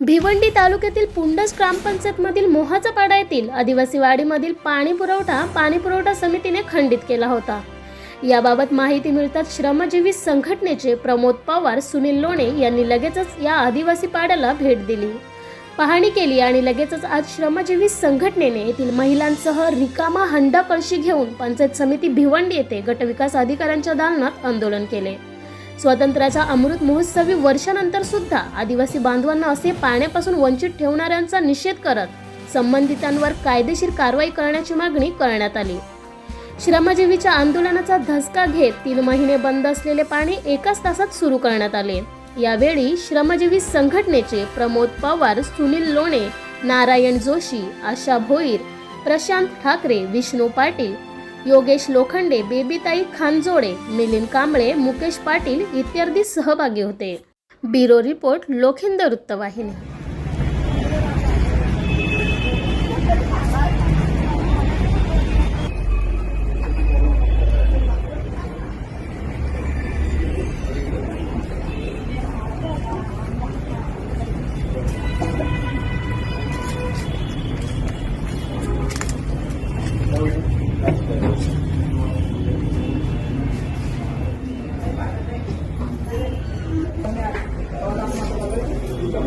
भिवंडी तालुक्यातील पुंडस ग्रामपंचायतमधील मोहाचा पाडा येथील आदिवासी वाडीमधील पाणी पुरवठा पाणी पुरवठा समितीने खंडित केला होता. याबाबत माहिती मिळताच श्रमजीवी संघटनेचे प्रमोद पवार सुनील लोणे यांनी लगेचच या आदिवासी पाड्याला भेट दिली. पाहणी केली आणि लगेचच आज श्रमजीवी संघटनेने येथील महिलांसह रिकामा हंडा कळशी घेऊन पंचायत समिती भिवंडी येथे गटविकास अधिकाऱ्यांच्या दालनात आंदोलन केले. स्वातंत्र्याच्या अमृत महोत्सवी वर्षानंतर सुद्धा आदिवासी बांधवांना असे पाण्यापासून वंचित ठेवणाऱ्यांचा निषेध करत संबंधितांवर कायदेशीर कारवाई करण्याची मागणी करण्यात आली. श्रमजीवीच्या आंदोलनाचा धसका घेत तीन महिने बंद असलेले पाणी एकाच तासात सुरू करण्यात आले. यावेळी श्रमजीवी संघटनेचे प्रमोद पवार सुनील लोणे नारायण जोशी आशा भोईर प्रशांत ठाकरे विष्णू पाटील योगेश लोखंडे बेबीताई खानजोडे मिलिंद कांबळे मुकेश पाटील इत्यादी सहभागी होते. ब्युरो रिपोर्ट लोखिंद वृत्तवाहिनी.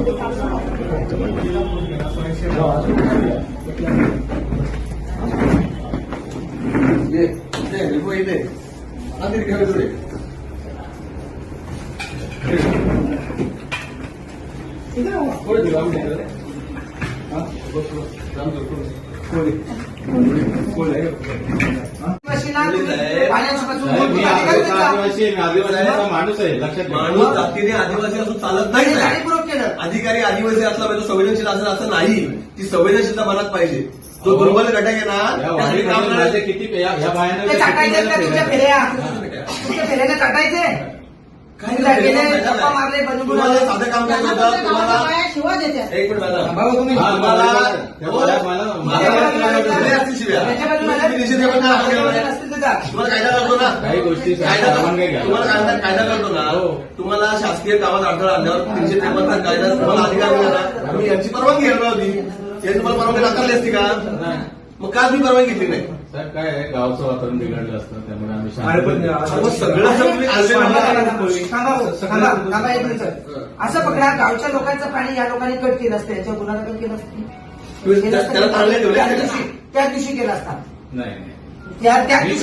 と。で、で、これで、アれこれ。これ、これ。これ、これ、これ。माणूस आहे लक्षात ठेवा. माणूस जातीने आदिवासी असं चालत नाही. अधिकारी आदिवासी असला पाहिजे तो संवेदनशील असेल असं नाही. ती संवेदनशीलता मनात पाहिजे. जो दुर्बल घटक आहे ना. किती या या बायानं ते टाकायचे का तुमच्या फेऱ्या? तुमच्या फेऱ्याने टाकायचे? काय तुला गेले, करायचं गप्पा माहिती मारले, आहे? बंदूक तुम्हाला उडवले. साधं काम करायचं होतं तुम्हाला एक मिनिट हा, तुम्ही. तुम्हाला कायदा करतो ना काही गोष्टी कायदा तुम्हाला कायदा कायदा करतो ना तुम्हाला शासकीय कामात अडथळा आणल्यावर तीनशे त्रेपन्न कायदा तुम्हाला अधिकार मिळाला तुम्ही यांची परवानगी घेणार होती यांची तुम्हाला परवानगी नाकारली असती का नाही. मग का तुम्ही परवानगी घेतली नाही साहेब काय आहे गावचं वातावरण बिघडलं असतं त्यामुळे आम्ही सगळं असं पकडा गावच्या लोकांचं पाणी या लोकांनी कट केलं असतं याच्यावर गुन्हा दाखल केला केलं असतं. त्याला ठेवले त्या? दिवशी त्या दिवशी केला असता नाही त्या त्या दिवशी